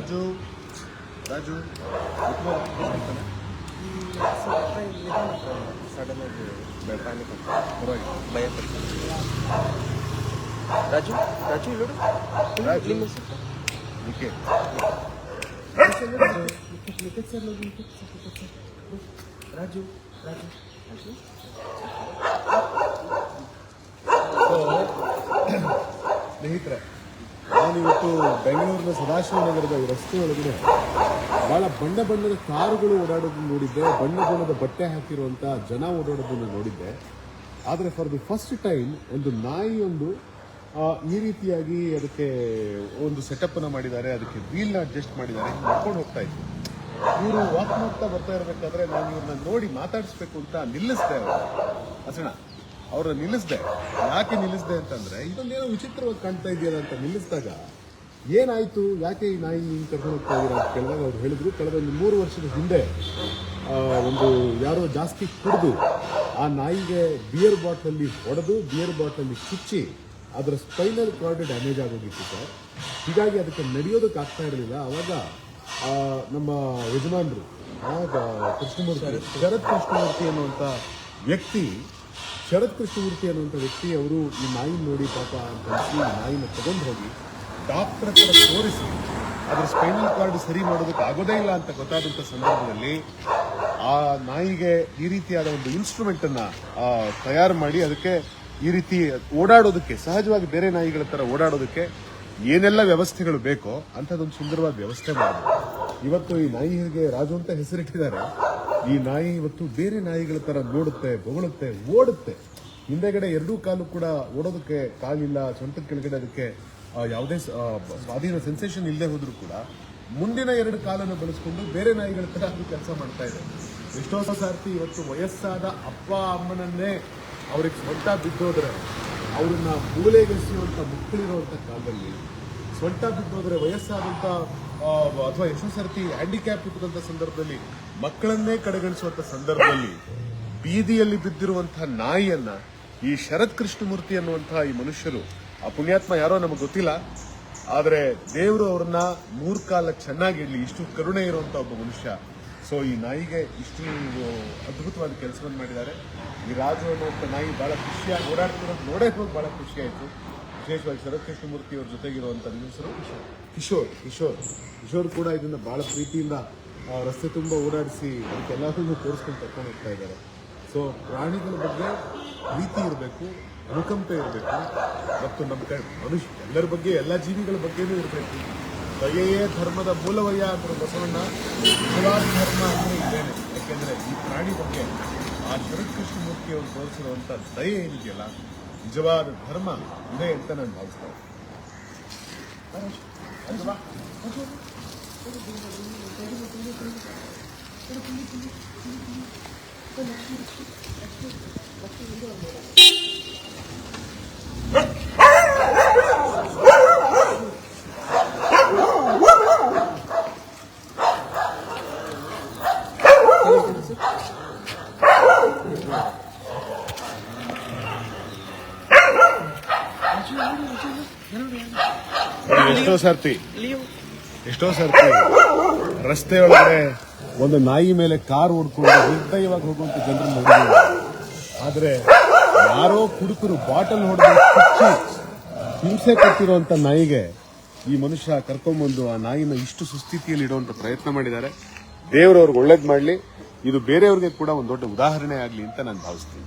Raju Raju sudden ಆಗಿ panic ಪರವಾಗಿಲ್ಲ ಭಯ ರಾಜು ರಾಜು ಇಲ್ಲೋಡು ರಾಜು ನಿಮ್ಮ ಹೆಸರು? ನಿಕೆ ರಾಜು ರಾಜು ರಾಜು ಸ್ನೇಹಿತರೆ ನಾನಿವತ್ತು ಬೆಂಗಳೂರಿನ ಸದಾಶಿವನಗರದ ಈ ರಸ್ತೆ ಒಳಗಡೆ ಬಹಳ ಬಣ್ಣ ಬಣ್ಣದ ಕಾರುಗಳು ಓಡಾಡೋದನ್ನು ನೋಡಿದ್ದೆ. ಬಣ್ಣ ಬಣ್ಣದ ಬಟ್ಟೆ ಹಾಕಿರುವಂಥ ಜನ ಓಡಾಡೋದನ್ನು ನೋಡಿದ್ದೆ. ಆದರೆ ಫಾರ್ ದಿ ಫಸ್ಟ್ ಟೈಮ್ ಒಂದು ನಾಯಿಯೊಂದು ಈ ರೀತಿಯಾಗಿ ಅದಕ್ಕೆ ಒಂದು ಸೆಟಪ್ ಅನ್ನ ಮಾಡಿದ್ದಾರೆ. ಅದಕ್ಕೆ ವೀಲ್ನ ಅಡ್ಜಸ್ಟ್ ಮಾಡಿದ್ದಾರೆ. ನಡ್ಕೊಂಡು ಹೋಗ್ತಾ ಇತ್ತು ಇವರು ವಾಕ್ ಮಾಡ್ತಾ ಬರ್ತಾ ಇರಬೇಕಾದ್ರೆ ನಾನು ಇವ್ರನ್ನ ನೋಡಿ ಮಾತಾಡಿಸ್ಬೇಕು ಅಂತ ಅವರು ಹಸಣ ಅವ್ರನ್ನ ನಿಲ್ಲಿಸ್ದೆ. ಯಾಕೆ ನಿಲ್ಲಿಸ್ದೆ ಅಂತಂದ್ರೆ ಇದೊಂದೇನೋ ವಿಚಿತ್ರವಾಗಿ ಕಾಣ್ತಾ ಇದೆಯಲ್ಲ ಅಂತ ನಿಲ್ಲಿಸಿದಾಗ ಏನಾಯ್ತು? ಯಾಕೆ ಈ ನಾಯಿ ಹಿಂಗೆ ಕರ್ಕೊಂಡು ಹೋಗ್ತಾ ಇದ್ದೀರಾ ಅಂತ ಕೇಳಿದಾಗ ಅವ್ರು ಹೇಳಿದ್ರು ಕಳೆದ ಒಂದು ಮೂರು ವರ್ಷದ ಹಿಂದೆ ಒಂದು ಯಾರೋ ಜಾಸ್ತಿ ಕುಡಿದು ಆ ನಾಯಿಗೆ ಬಿಯರ್ ಬಾಟ್ಲಲ್ಲಿ ಹೊಡೆದು ಬಿಯರ್ ಬಾಟ್ಲಲ್ಲಿ ಚುಚ್ಚಿ ಅದರ ಸ್ಪೈನಲ್ ಕಾರ್ಡ್ ಡ್ಯಾಮೇಜ್ ಆಗೋಗಿತ್ತು ಸರ್. ಹೀಗಾಗಿ ಅದಕ್ಕೆ ನಡೆಯೋದಕ್ಕೆ ಆಗ್ತಾ ಇರಲಿಲ್ಲ. ಆವಾಗ ನಮ್ಮ ಯಜಮಾನರು ಕೃಷ್ಣಮೂರ್ತಿ ಶರತ್ ಕೃಷ್ಣಮೂರ್ತಿ ಅನ್ನುವಂಥ ವ್ಯಕ್ತಿ ಶರತ್ ಕೃಷ್ಣಮೂರ್ತಿ ಅನ್ನುವಂಥ ವ್ಯಕ್ತಿ ಅವರು ಈ ನಾಯಿ ನೋಡಿ ಪಾಪ ಅಂತ ಈ ನಾಯಿನ ತಗೊಂಡು ಹೋಗಿ ಡಾಕ್ಟರ್ ಹತ್ರ ತೋರಿಸಿ, ಅದರ ಸ್ಪೈನಲ್ ಕಾರ್ಡ್ ಸರಿ ಮಾಡೋದಕ್ಕೆ ಆಗೋದೇ ಇಲ್ಲ ಅಂತ ಗೊತ್ತಾದಂಥ ಸಂದರ್ಭದಲ್ಲಿ ಆ ನಾಯಿಗೆ ಈ ರೀತಿಯಾದ ಒಂದು ಇನ್ಸ್ಟ್ರೂಮೆಂಟನ್ನು ತಯಾರು ಮಾಡಿ ಅದಕ್ಕೆ ಈ ರೀತಿ ಓಡಾಡೋದಕ್ಕೆ, ಸಹಜವಾಗಿ ಬೇರೆ ನಾಯಿಗಳ ಥರ ಓಡಾಡೋದಕ್ಕೆ ಏನೆಲ್ಲ ವ್ಯವಸ್ಥೆಗಳು ಬೇಕೋ ಅಂಥದ್ದೊಂದು ಸುಂದರವಾದ ವ್ಯವಸ್ಥೆ ಮಾಡಿದ್ರು ಇವತ್ತು ಈ ನಾಯಿಗೆ ರಾಜು ಅಂತ ಹೆಸರಿಟ್ಟಿದ್ದಾರೆ. ಈ ನಾಯಿ ಇವತ್ತು ಬೇರೆ ನಾಯಿಗಳ ತರ ನೋಡುತ್ತೆ ಬೊಗಳುತ್ತೆ ಓಡುತ್ತೆ. ಹಿಂದೆಗಡೆ ಎರಡೂ ಕಾಲು ಕೂಡ ಓಡೋದಕ್ಕೆ ಕಾಲಿಲ್ಲ ಸೊಂಟದ ಕೆಳಗಡೆ ಅದಕ್ಕೆ ಯಾವುದೇ ಸ್ವಾಧೀನ ಸೆನ್ಸೇಷನ್ ಇಲ್ಲದೆ ಹೋದರೂ ಕೂಡ ಮುಂದಿನ ಎರಡು ಕಾಲನ್ನು ಬಳಸ್ಕೊಂಡು ಬೇರೆ ನಾಯಿಗಳ ತರ ಅದು ಕೆಲಸ ಮಾಡ್ತಾ ಇದೆ. ಎಷ್ಟೋ ಸಾರ್ತಿ ಇವತ್ತು ವಯಸ್ಸಾದ ಅಪ್ಪ ಅಮ್ಮನನ್ನೇ ಅವ್ರಿಗೆ ಸ್ವಂತ ಬಿದ್ದೋದ್ರೆ ಅವ್ರನ್ನ ಮೂಲೆಗೆಸಿರುವಂಥ ಮಕ್ಕಳಿರುವಂಥ ಕಾಲದಲ್ಲಿ ಸ್ವಂತ ಬಿದ್ದೋದ್ರೆ ವಯಸ್ಸಾದಂತ ಆ, ಅಥವಾ ಎಷ್ಟೋ ಸರ್ತಿ ಹ್ಯಾಂಡಿಕ್ಯಾಪ್ ಇದ್ದಂತ ಸಂದರ್ಭದಲ್ಲಿ ಮಕ್ಕಳನ್ನೇ ಕಡೆಗಣಿಸುವಂತ ಸಂದರ್ಭದಲ್ಲಿ ಬೀದಿಯಲ್ಲಿ ಬಿದ್ದಿರುವಂತಹ ನಾಯಿಯನ್ನ ಈ ಶರತ್ ಕೃಷ್ಣಮೂರ್ತಿ ಅನ್ನುವಂತಹ ಈ ಮನುಷ್ಯರು, ಆ ಪುಣ್ಯಾತ್ಮ ಯಾರೋ ನಮಗೆ ಗೊತ್ತಿಲ್ಲ, ಆದರೆ ದೇವರು ಅವ್ರನ್ನ ಮೂರ್ಕಾಲ ಚೆನ್ನಾಗಿಡ್ಲಿ ಇಷ್ಟು ಕರುಣೆ ಇರುವಂತ ಒಬ್ಬ ಮನುಷ್ಯ. ಸೊ ಈ ನಾಯಿಗೆ ಇಷ್ಟು ಅದ್ಭುತವಾದ ಕೆಲಸವನ್ನು ಮಾಡಿದ್ದಾರೆ. ಈ ರಾಜು ಅನ್ನುವಂಥ ನಾಯಿ ಬಹಳ ಖುಷಿಯಾಗಿ ಓಡಾಡ್ತಿರೋದು ನೋಡೇ ಹೋಗಿ ಬಹಳ ಖುಷಿ ಆಯ್ತು ವಿಶೇಷವಾಗಿ ಶರತ್ ಕೃಷ್ಣಮೂರ್ತಿ ಅವ್ರ ಜೊತೆಗಿರುವಂತ ನಿಮ್ಮ ಕಿಶೋರ್. ಕಿಶೋರ್ ಕಿಶೋರ್. ಕೂಡ ಇದನ್ನ ಬಹಳ ಪ್ರೀತಿಯಿಂದ ರಸ್ತೆ ತುಂಬ ಓಡಾಡಿಸಿ ಅದಕ್ಕೆಲ್ಲದನ್ನು ತೋರಿಸ್ಕೊಂಡು ಕರ್ಕೊಂಡು ಹೋಗ್ತಾ ಇದ್ದಾರೆ. ಸೊ ಪ್ರಾಣಿಗಳ ಬಗ್ಗೆ ಪ್ರೀತಿ ಇರಬೇಕು ಅನುಕಂಪ ಇರಬೇಕು, ಮತ್ತು ನಮ್ಮ ಕೈ, ಮನುಷ್ಯ, ಎಲ್ಲರ ಬಗ್ಗೆ, ಎಲ್ಲ ಜೀವಿಗಳ ಬಗ್ಗೆನೂ ಇರಬೇಕು. ದಯೆಯೇ ಧರ್ಮದ ಮೂಲವಯ್ಯ ಅಂದ್ರೆ ಬಸವಣ್ಣ ಧರ್ಮ ಅಂದ್ರೆ ಇದ್ದೇನೆ ಯಾಕೆಂದರೆ ಈ ಪ್ರಾಣಿ ಬಗ್ಗೆ ಆ ಶರತ್ ಕೃಷ್ಣಮೂರ್ತಿ ಅವರು ತೋರಿಸಿರುವಂತ ದಯೆ ಏನಿದೆಯಲ್ಲ ನಿಜವಾದ ಧರ್ಮ ಇದೆ ಅಂತ ನಾನು ಭಾವಿಸ್ತೇನೆ ಅಲ್ವಾ? ಎಷ್ಟೋ ಸರ್ತಿ. ಎಷ್ಟೋ ಸರ್ತಿ. ರಸ್ತೆ ಒಳಗಡೆ ಒಂದು ನಾಯಿ ಮೇಲೆ ಕಾರ್ ಓಡ್ಕೊಂಡು ನಿರ್ದಯವಾಗಿ ಹೋಗುವಂತ ಜನರು ನೋಡಿದ್ರು ಆದ್ರೆ ಯಾರೋ ಕುಡುಕರು ಬಾಟಲ್ ಹೊಡೆದು ಕುಚ್ಚಿ ಹಿಂಸೆ ಕೊಟ್ಟಿರುವಂತ ನಾಯಿಗೆ ಈ ಮನುಷ್ಯ ಕರ್ಕೊಂಡ್ಬಂದು ಆ ನಾಯಿನ ಇಷ್ಟು ಸುಸ್ಥಿತಿಯಲ್ಲಿ ಇಡುವಂತ ಪ್ರಯತ್ನ ಮಾಡಿದ್ದಾರೆ. ದೇವರವ್ರಿಗೆ ಒಳ್ಳೇದು ಮಾಡಲಿ. ಇದು ಬೇರೆಯವ್ರಿಗೆ ಕೂಡ ಒಂದು ದೊಡ್ಡ ಉದಾಹರಣೆ ಆಗಲಿ ಅಂತ ನಾನು ಭಾವಿಸ್ತೀನಿ.